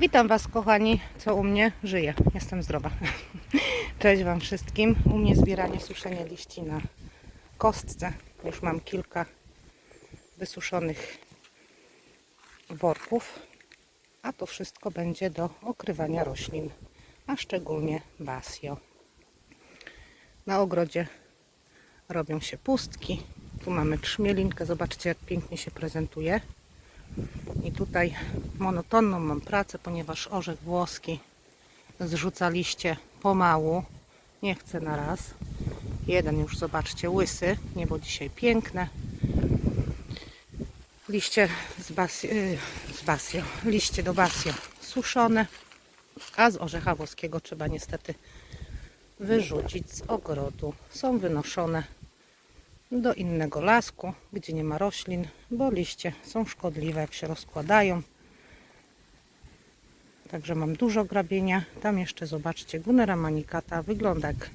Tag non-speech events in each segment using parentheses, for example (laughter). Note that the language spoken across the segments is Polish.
Witam Was, kochani, co u mnie żyje. Jestem zdrowa. (laughs) Cześć Wam wszystkim. U mnie zbieranie, suszenie liści na kostce. Już mam kilka wysuszonych worków, a to wszystko będzie do okrywania roślin, a szczególnie basio. Na ogrodzie robią się pustki. Tu mamy trzmielinkę. Zobaczcie, jak pięknie się prezentuje. I tutaj monotonną mam pracę, ponieważ orzech włoski zrzuca liście pomału. Nie chcę na raz. Jeden już zobaczcie łysy, niebo dzisiaj piękne. Liście z, basio, z basio, liście do basio suszone, a z orzecha włoskiego trzeba niestety wyrzucić z ogrodu. Są wynoszone do innego lasku, gdzie nie ma roślin, bo liście są szkodliwe, jak się rozkładają. Także mam dużo grabienia. Tam jeszcze zobaczcie, Gunera manikata wygląda jak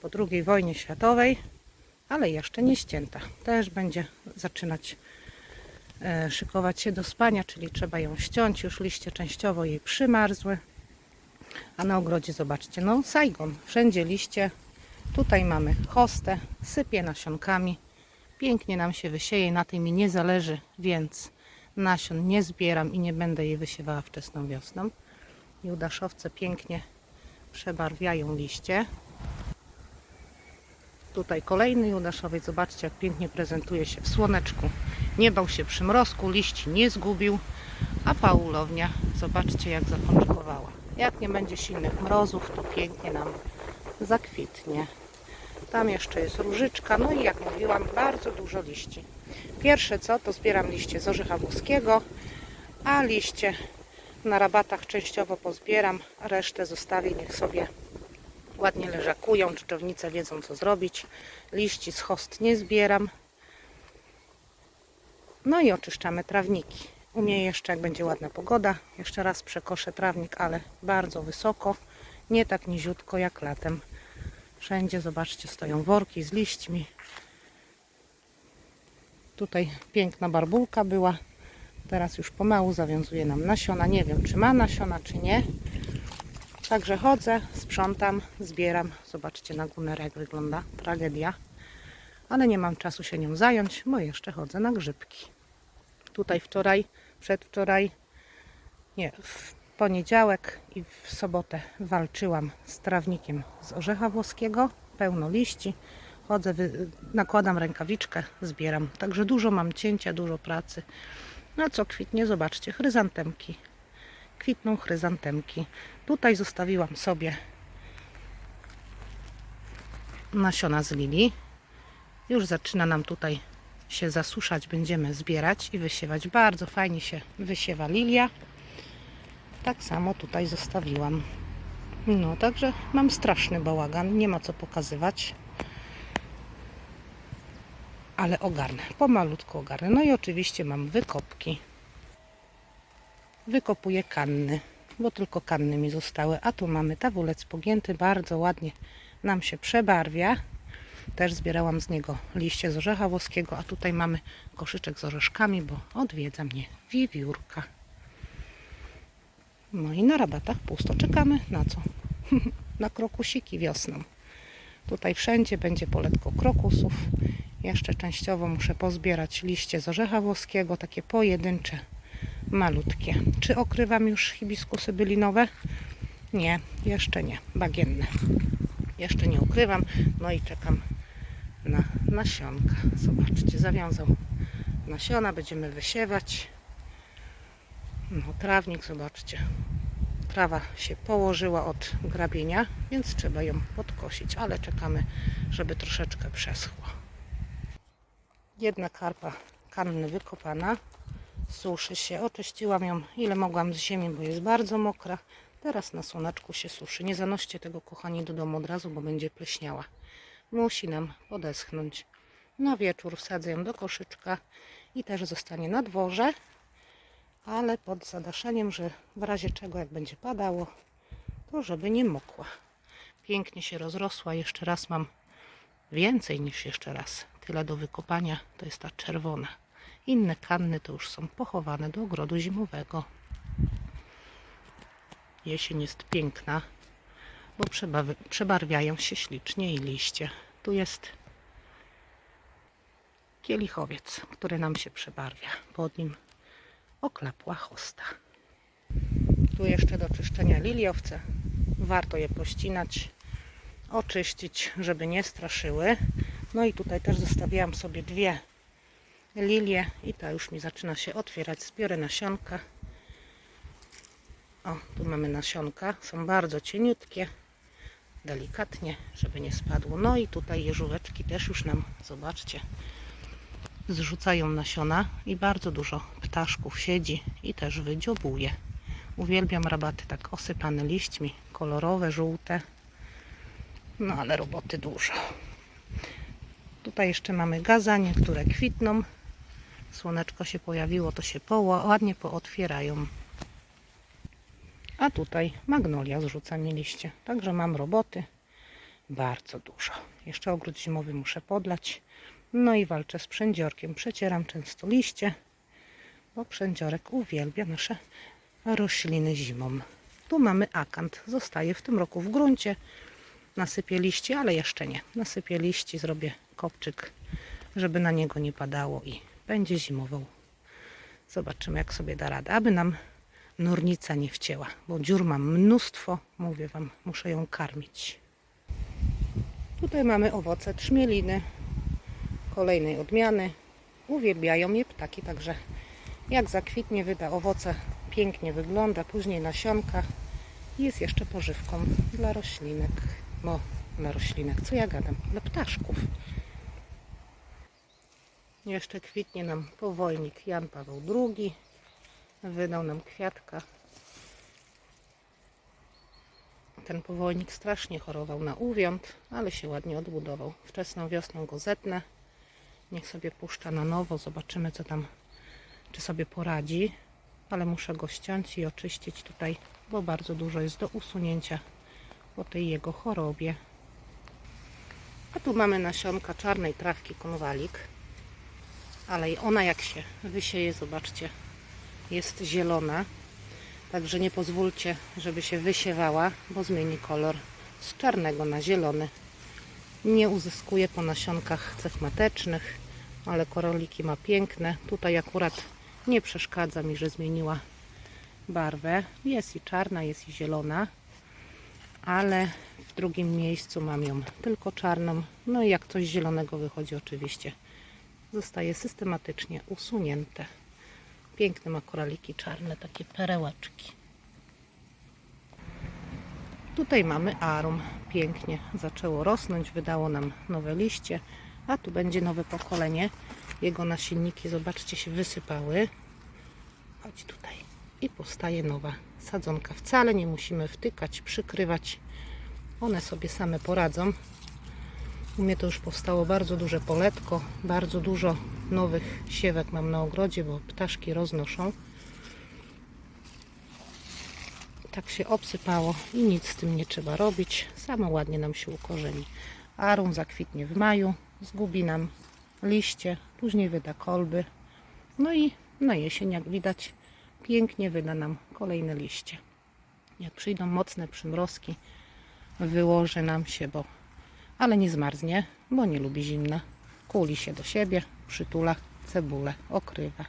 po II wojnie światowej, ale jeszcze nie ścięta. Też będzie zaczynać e, szykować się do spania, czyli trzeba ją ściąć. Już liście częściowo jej przymarzły. A na ogrodzie zobaczcie, no Saigon, wszędzie liście. Tutaj mamy hostę, sypię nasionkami. Pięknie nam się wysieje, na tej mi nie zależy, więc nasion nie zbieram i nie będę jej wysiewała wczesną wiosną. Judaszowce pięknie przebarwiają liście. Tutaj kolejny judaszowiec, zobaczcie jak pięknie prezentuje się w słoneczku. Nie bał się przymrozku, liści nie zgubił, a paulownia, zobaczcie jak zapączkowała. Jak nie będzie silnych mrozów, to pięknie nam zakwitnie. Tam jeszcze jest różyczka, no i jak mówiłam, bardzo dużo liści. Pierwsze co, to zbieram liście z orzecha włoskiego, a liście na rabatach częściowo pozbieram, resztę zostawię, niech sobie ładnie leżakują, czczownice wiedzą co zrobić. Liści z host nie zbieram. No i oczyszczamy trawniki. U mnie jeszcze, jak będzie ładna pogoda, jeszcze raz przekoszę trawnik, ale bardzo wysoko, nie tak niziutko jak latem. Wszędzie, zobaczcie, stoją worki z liśćmi. Tutaj piękna barbulka była. Teraz już pomału zawiązuje nam nasiona. Nie wiem, czy ma nasiona, czy nie. Także chodzę, sprzątam, zbieram. Zobaczcie na gunerę, jak wygląda. Tragedia. Ale nie mam czasu się nią zająć, bo jeszcze chodzę na grzybki. Tutaj wczoraj, przedwczoraj, nie, w poniedziałek i w sobotę walczyłam z trawnikiem z orzecha włoskiego, pełno liści. Chodzę, nakładam rękawiczkę, zbieram. Także dużo mam cięcia, dużo pracy. No co kwitnie, zobaczcie, chryzantemki. Kwitną chryzantemki. Tutaj zostawiłam sobie nasiona z lilii. Już zaczyna nam tutaj się zasuszać, będziemy zbierać i wysiewać. Bardzo fajnie się wysiewa lilia. Tak samo tutaj zostawiłam. No, także mam straszny bałagan, nie ma co pokazywać. Ale ogarnę, pomalutku ogarnę. No i oczywiście mam wykopki. Wykopuję kanny, bo tylko kanny mi zostały. A tu mamy tawulec pogięty, bardzo ładnie nam się przebarwia. Też zbierałam z niego liście z orzecha włoskiego, a tutaj mamy koszyczek z orzeszkami, bo odwiedza mnie wiewiórka. No i na rabatach pusto. Czekamy na co? (laughs) na krokusiki wiosną. Tutaj wszędzie będzie poletko krokusów. Jeszcze częściowo muszę pozbierać liście z orzecha włoskiego, takie pojedyncze, malutkie. Czy okrywam już hibiskusy bylinowe? Nie, jeszcze nie. Bagienne. Jeszcze nie ukrywam. No i czekam na nasionka. Zobaczcie, zawiązał nasiona. Będziemy wysiewać. No, trawnik, zobaczcie. Trawa się położyła od grabienia, więc trzeba ją podkosić, ale czekamy, żeby troszeczkę przeschła. Jedna karpa kanny wykopana. Suszy się. Oczyściłam ją ile mogłam z ziemi, bo jest bardzo mokra. Teraz na słoneczku się suszy. Nie zanoście tego, kochani, do domu od razu, bo będzie pleśniała. Musi nam podeschnąć. Na wieczór wsadzę ją do koszyczka i też zostanie na dworze ale pod zadaszeniem, że w razie czego jak będzie padało, to żeby nie mokła. Pięknie się rozrosła. Jeszcze raz mam więcej niż jeszcze raz. Tyle do wykopania to jest ta czerwona. Inne kanny to już są pochowane do ogrodu zimowego. Jesień jest piękna, bo przebarwiają się ślicznie i liście. Tu jest kielichowiec, który nam się przebarwia. Pod nim oklapła chosta. Tu jeszcze do czyszczenia liliowce. Warto je pościnać, oczyścić, żeby nie straszyły. No i tutaj też zostawiłam sobie dwie lilie i ta już mi zaczyna się otwierać. Zbiorę nasionka. O, tu mamy nasionka. Są bardzo cieniutkie. Delikatnie, żeby nie spadło. No i tutaj jeżóweczki też już nam, zobaczcie, zrzucają nasiona i bardzo dużo ptaszków siedzi i też wydziobuje. Uwielbiam rabaty tak osypane liśćmi, kolorowe, żółte. No ale roboty dużo. Tutaj jeszcze mamy gazanie, które kwitną. Słoneczko się pojawiło, to się poło, ładnie pootwierają. A tutaj magnolia zrzuca mi liście. Także mam roboty bardzo dużo. Jeszcze ogród zimowy muszę podlać. No i walczę z przędziorkiem. Przecieram często liście, bo przędziorek uwielbia nasze rośliny zimą. Tu mamy akant. Zostaje w tym roku w gruncie. Nasypię liści, ale jeszcze nie. Nasypię liści, zrobię kopczyk, żeby na niego nie padało i będzie zimował. Zobaczymy, jak sobie da radę, aby nam nornica nie wcięła, bo dziur mam mnóstwo. Mówię Wam, muszę ją karmić. Tutaj mamy owoce trzmieliny, kolejnej odmiany. Uwielbiają je ptaki, także jak zakwitnie, wyda owoce, pięknie wygląda, później nasionka i jest jeszcze pożywką dla roślinek. No, dla roślinek, co ja gadam? Dla ptaszków. Jeszcze kwitnie nam powojnik Jan Paweł II. Wydał nam kwiatka. Ten powojnik strasznie chorował na uwiąd, ale się ładnie odbudował. Wczesną wiosną go zetnę. Niech sobie puszcza na nowo. Zobaczymy, co tam, czy sobie poradzi. Ale muszę go ściąć i oczyścić tutaj, bo bardzo dużo jest do usunięcia po tej jego chorobie. A tu mamy nasionka czarnej trawki konwalik. Ale ona jak się wysieje, zobaczcie, jest zielona. Także nie pozwólcie, żeby się wysiewała, bo zmieni kolor z czarnego na zielony. Nie uzyskuje po nasionkach cech matecznych, ale koroliki ma piękne. Tutaj akurat nie przeszkadza mi, że zmieniła barwę. Jest i czarna, jest i zielona, ale w drugim miejscu mam ją tylko czarną. No i jak coś zielonego wychodzi, oczywiście zostaje systematycznie usunięte. Piękne ma koraliki czarne, takie perełeczki. Tutaj mamy arum. Pięknie zaczęło rosnąć, wydało nam nowe liście, a tu będzie nowe pokolenie. Jego nasilniki, zobaczcie, się wysypały. Chodź tutaj. I powstaje nowa sadzonka. Wcale nie musimy wtykać, przykrywać. One sobie same poradzą. U mnie to już powstało bardzo duże poletko, bardzo dużo nowych siewek mam na ogrodzie, bo ptaszki roznoszą. Tak się obsypało i nic z tym nie trzeba robić. Samo ładnie nam się ukorzeni. Arum zakwitnie w maju, zgubi nam liście, później wyda kolby. No i na jesień, jak widać, pięknie wyda nam kolejne liście. Jak przyjdą mocne przymrozki, wyłoży nam się, bo ale nie zmarznie, bo nie lubi zimna. Kuli się do siebie, przytula cebulę, okrywa.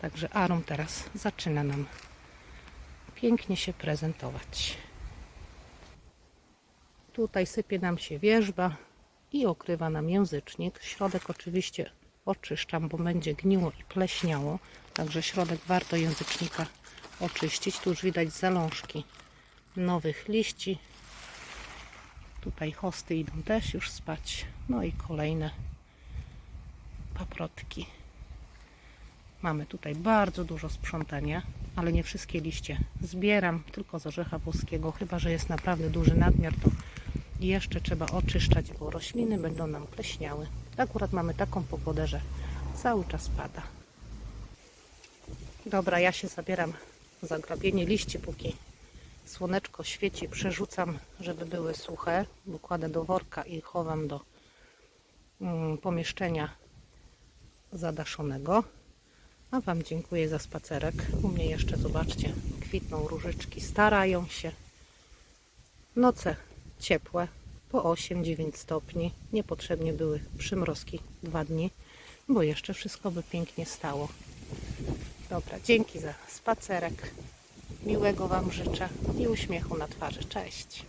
Także arum teraz zaczyna nam pięknie się prezentować. Tutaj sypie nam się wierzba i okrywa nam języcznik. Środek oczywiście oczyszczam, bo będzie gniło i pleśniało. Także środek warto języcznika oczyścić. Tu już widać zalążki nowych liści. Tutaj hosty idą też już spać. No i kolejne paprotki. Mamy tutaj bardzo dużo sprzątania, ale nie wszystkie liście zbieram, tylko z orzecha włoskiego. Chyba, że jest naprawdę duży nadmiar, to jeszcze trzeba oczyszczać, bo rośliny będą nam pleśniały. Akurat mamy taką pogodę, że cały czas pada. Dobra, ja się zabieram za grabienie liści, póki słoneczko świeci. Przerzucam, żeby były suche, bo kładę do worka i chowam do mm, pomieszczenia zadaszonego. A Wam dziękuję za spacerek. U mnie jeszcze, zobaczcie, kwitną różyczki, starają się. Noce ciepłe, po 8-9 stopni. Niepotrzebnie były przymrozki dwa dni, bo jeszcze wszystko by pięknie stało. Dobra, dzięki za spacerek. Miłego Wam życzę i uśmiechu na twarzy. Cześć.